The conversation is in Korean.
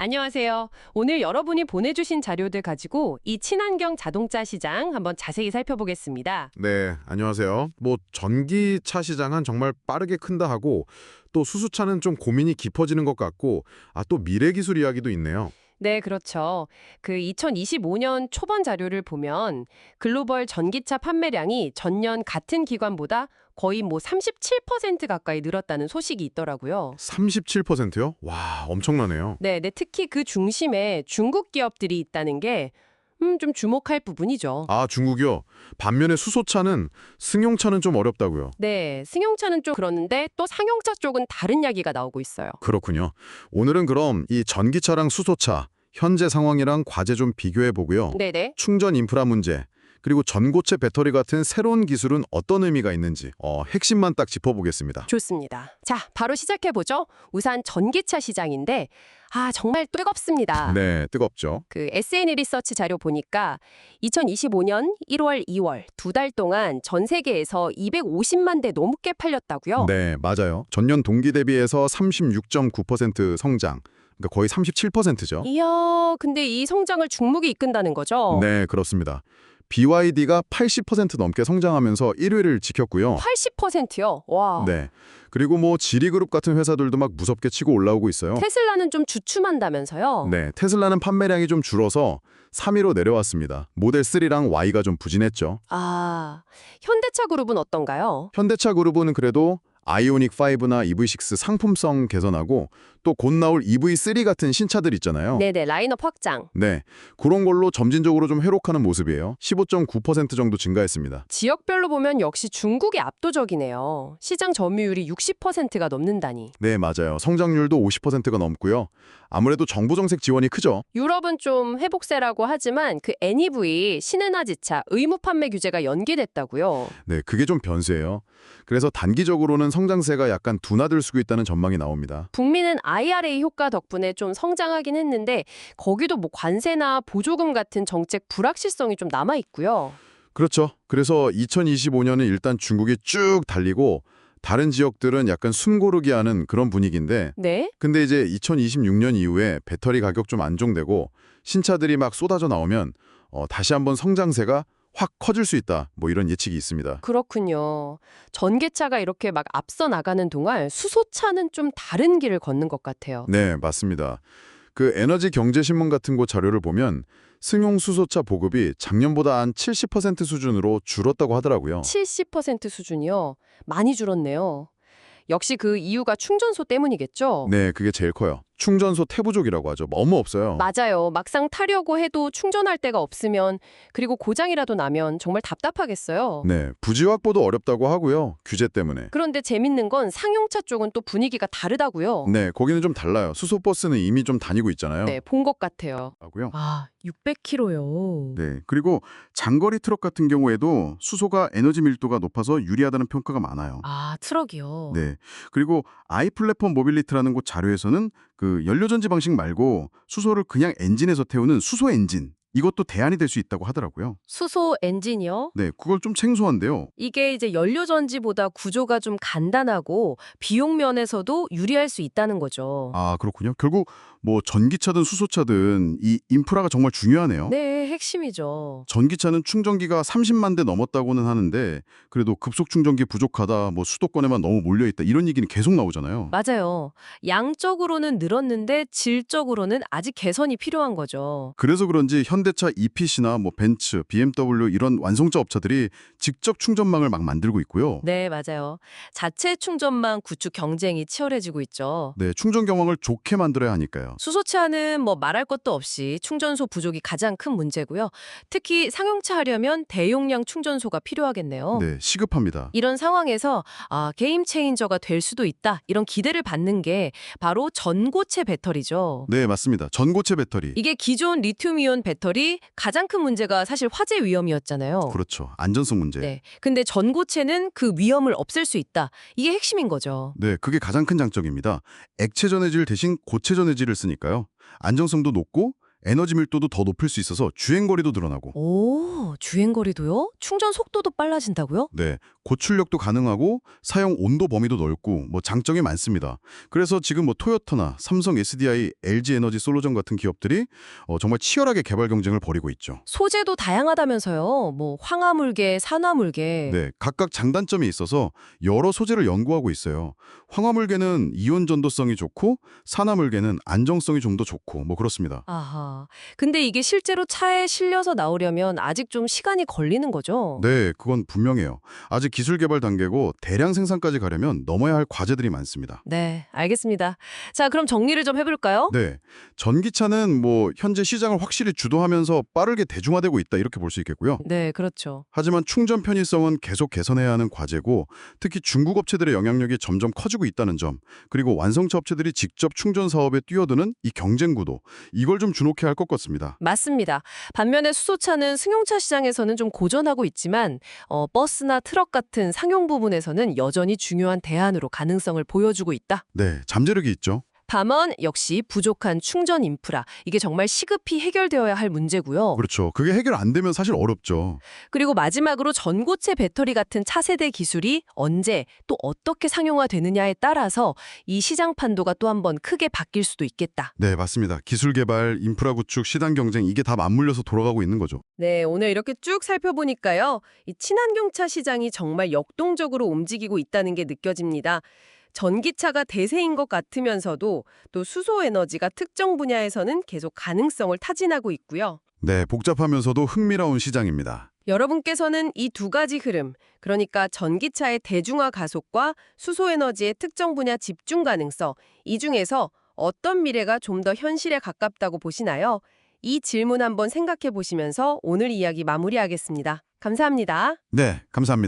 안녕하세요. 오늘 여러분이 보내주신 자료들 가지고 이 친환경 자동차 시장 한번 자세히 살펴보겠습니다. 네, 안녕하세요. 뭐 전기차 시장은 정말 빠르게 큰다 하고 또 수소차는 좀 고민이 깊어지는 것 같고 아 또 미래 기술 이야기도 있네요. 네, 그렇죠. 그 2025년 초반 자료를 보면 글로벌 전기차 판매량이 전년 같은 기간보다 거의 뭐 37% 가까이 늘었다는 소식이 있더라고요. 37%요? 와, 엄청나네요. 네, 네, 특히 그 중심에 중국 기업들이 있다는 게 음, 좀 주목할 부분이죠. 아, 중국이요. 반면에 수소차는 승용차는 좀 어렵다고요. 네, 승용차는 좀 그러는데 또 상용차 쪽은 다른 이야기가 나오고 있어요. 그렇군요. 오늘은 그럼 이 전기차랑 수소차 현재 상황이랑 과제 좀 비교해 보고요. 네네. 충전 인프라 문제 그리고 전고체 배터리 같은 새로운 기술은 어떤 의미가 있는지 어, 핵심만 딱 짚어보겠습니다. 좋습니다. 자, 바로 시작해보죠. 우선 전기차 시장인데, 아, 정말 뜨겁습니다. 네, 뜨겁죠. 그 SN 리서치 자료 보니까 2025년 1월, 2월 두 달 동안 전 세계에서 250만 대 넘게 팔렸다고요? 네, 맞아요. 전년 동기 대비해서 36.9% 성장. 그러니까 거의 37%죠. 이야, 근데 이 성장을 중국이 이끈다는 거죠? 네, 그렇습니다. BYD가 80% 넘게 성장하면서 1위를 지켰고요. 80%요? 와. 네. 그리고 뭐 지리그룹 같은 회사들도 막 무섭게 치고 올라오고 있어요. 테슬라는 좀 주춤한다면서요? 네, 테슬라는 판매량이 좀 줄어서 3위로 내려왔습니다. 모델 3랑 Y가 좀 부진했죠. 아, 현대차 그룹은 어떤가요? 현대차 그룹은 그래도 아이오닉 5나 EV6 상품성 개선하고 또 곧 나올 EV3 같은 신차들 있잖아요. 네네, 라인업 확장. 네, 그런 걸로 점진적으로 좀 회복하는 모습이에요. 15.9% 정도 증가했습니다. 지역별로 보면 역시 중국이 압도적이네요. 시장 점유율이 60%가 넘는다니. 네, 맞아요. 성장률도 50%가 넘고요. 아무래도 정부 정책 지원이 크죠. 유럽은 좀 회복세라고 하지만 그 NEV 신에너지차 의무 판매 규제가 연기됐다고요. 네, 그게 좀 변수예요. 그래서 단기적으로는 성장세가 약간 둔화될 수 있다는 전망이 나옵니다. 북미는 IRA 효과 덕분에 좀 성장하긴 했는데 거기도 뭐 관세나 보조금 같은 정책 불확실성이 좀 남아 있고요. 그렇죠. 그래서 2025년은 일단 중국이 쭉 달리고 다른 지역들은 약간 숨고르기 하는 그런 분위기인데 네? 근데 이제 2026년 이후에 배터리 가격 좀 안정되고 신차들이 막 쏟아져 나오면 어, 다시 한번 성장세가 확 커질 수 있다. 뭐 이런 예측이 있습니다. 그렇군요. 전기차가 이렇게 막 앞서 나가는 동안 수소차는 좀 다른 길을 걷는 것 같아요. 네, 맞습니다. 그 에너지 경제 신문 같은 곳 자료를 보면 승용 수소차 보급이 작년보다 한 70% 수준으로 줄었다고 하더라고요. 70% 수준이요. 많이 줄었네요. 역시 그 이유가 충전소 때문이겠죠? 네, 그게 제일 커요. 충전소 태부족이라고 하죠. 너무 없어요. 맞아요. 막상 타려고 해도 충전할 데가 없으면 그리고 고장이라도 나면 정말 답답하겠어요. 네, 부지 확보도 어렵다고 하고요. 규제 때문에. 그런데 재밌는 건 상용차 쪽은 또 분위기가 다르다고요. 네, 거기는 좀 달라요. 수소 버스는 이미 좀 다니고 있잖아요. 네, 본 것 같아요. 하고요. 아, 600km요. 네. 그리고 장거리 트럭 같은 경우에도 수소가 에너지 밀도가 높아서 유리하다는 평가가 많아요. 아, 트럭이요. 네. 그리고 아이플랫폼 모빌리티라는 곳 자료에서는 그 연료전지 방식 말고 수소를 그냥 엔진에서 태우는 수소 엔진 이것도 대안이 될 수 있다고 하더라고요. 수소 엔진이요? 네, 그걸 좀 생소한데요. 이게 이제 연료전지보다 구조가 좀 간단하고 비용 면에서도 유리할 수 있다는 거죠. 아, 그렇군요. 결국 뭐 전기차든 수소차든 이 인프라가 정말 중요하네요. 네, 핵심이죠. 전기차는 충전기가 30만 대 넘었다고는 하는데 그래도 급속 충전기 부족하다, 뭐 수도권에만 너무 몰려 있다 이런 얘기는 계속 나오잖아요. 맞아요. 양적으로는 늘었는데 질적으로는 아직 개선이 필요한 거죠. 그래서 그런지 현 대차 EPC나 뭐 벤츠, BMW 이런 완성차 업체들이 직접 충전망을 막 만들고 있고요. 네, 맞아요. 자체 충전망 구축 경쟁이 치열해지고 있죠. 네, 충전 경황을 좋게 만들어야 하니까요. 수소차는 뭐 말할 것도 없이 충전소 부족이 가장 큰 문제고요. 특히 상용차 하려면 대용량 충전소가 필요하겠네요. 네, 시급합니다. 이런 상황에서 아, 게임 체인저가 될 수도 있다. 이런 기대를 받는 게 바로 전고체 배터리죠. 네, 맞습니다. 전고체 배터리. 이게 기존 리튬이온 배터리 가장 큰 문제가 사실 화재 위험이었잖아요. 그렇죠. 안전성 문제. 네. 근데 전고체는 그 위험을 없앨 수 있다. 이게 핵심인 거죠. 네, 그게 가장 큰 장점입니다. 액체 전해질 대신 고체 전해질을 쓰니까요. 안정성도 높고 에너지 밀도도 더 높일 수 있어서 주행거리도 늘어나고 오, 주행거리도요? 충전 속도도 빨라진다고요? 네, 고출력도 가능하고 사용 온도 범위도 넓고 뭐 장점이 많습니다. 그래서 지금 뭐 토요타나 삼성 SDI, LG 에너지 솔루션 같은 기업들이 어, 정말 치열하게 개발 경쟁을 벌이고 있죠. 소재도 다양하다면서요. 뭐 황화물계, 산화물계. 네, 각각 장단점이 있어서 여러 소재를 연구하고 있어요. 황화물계는 이온 전도성이 좋고 산화물계는 안정성이 좀 더 좋고 뭐 그렇습니다. 아하. 근데 이게 실제로 차에 실려서 나오려면 아직 좀 시간이 걸리는 거죠? 네, 그건 분명해요. 아직 기술 개발 단계고 대량 생산까지 가려면 넘어야 할 과제들이 많습니다. 네, 알겠습니다. 자, 그럼 정리를 좀 해볼까요? 네, 전기차는 뭐 현재 시장을 확실히 주도하면서 빠르게 대중화되고 있다 이렇게 볼 수 있겠고요. 네, 그렇죠. 하지만 충전 편의성은 계속 개선해야 하는 과제고 특히 중국 업체들의 영향력이 점점 커지고 있다는 점 그리고 완성차 업체들이 직접 충전 사업에 뛰어드는 이 경쟁 구도 이걸 좀 주목해 야할것 같습니다. 맞습니다. 반면에 수소차는 승용차 시장에서는 좀 고전하고 있지만 어, 버스나 트럭 같은 상용 부분에서는 여전히 중요한 대안으로 가능성을 보여주고 있다. 네, 잠재력이 있죠. 다만 역시 부족한 충전 인프라 이게 정말 시급히 해결되어야 할 문제고요. 그렇죠. 그게 해결 안 되면 사실 어렵죠. 그리고 마지막으로 전고체 배터리 같은 차세대 기술이 언제 또 어떻게 상용화되느냐에 따라서 이 시장 판도가 또 한 번 크게 바뀔 수도 있겠다. 네, 맞습니다. 기술 개발, 인프라 구축, 시장 경쟁 이게 다 맞물려서 돌아가고 있는 거죠. 네, 오늘 이렇게 쭉 살펴보니까요. 이 친환경차 시장이 정말 역동적으로 움직이고 있다는 게 느껴집니다. 전기차가 대세인 것 같으면서도 또 수소 에너지가 특정 분야에서는 계속 가능성을 타진하고 있고요. 네, 복잡하면서도 흥미로운 시장입니다. 여러분께서는 이 두 가지 흐름, 그러니까 전기차의 대중화 가속과 수소 에너지의 특정 분야 집중 가능성, 이 중에서 어떤 미래가 좀 더 현실에 가깝다고 보시나요? 이 질문 한번 생각해 보시면서 오늘 이야기 마무리하겠습니다. 감사합니다. 네, 감사합니다.